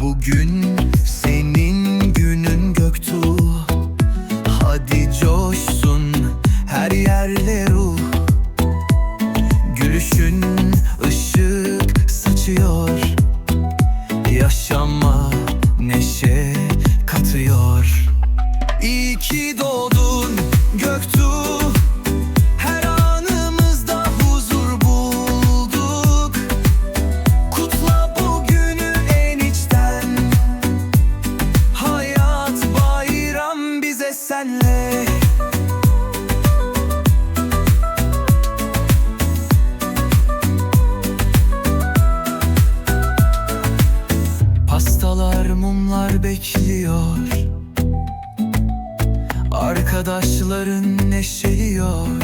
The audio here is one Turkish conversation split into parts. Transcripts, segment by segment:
Bugün senin günün Göktuğ. Hadi coşsun her yerle ruh. Gülüşün ışık saçıyor. Yaşama neşe katıyor. İyi ki doğdun senle. Pastalar mumlar bekliyor. Arkadaşların neşeliyor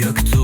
Göktuğ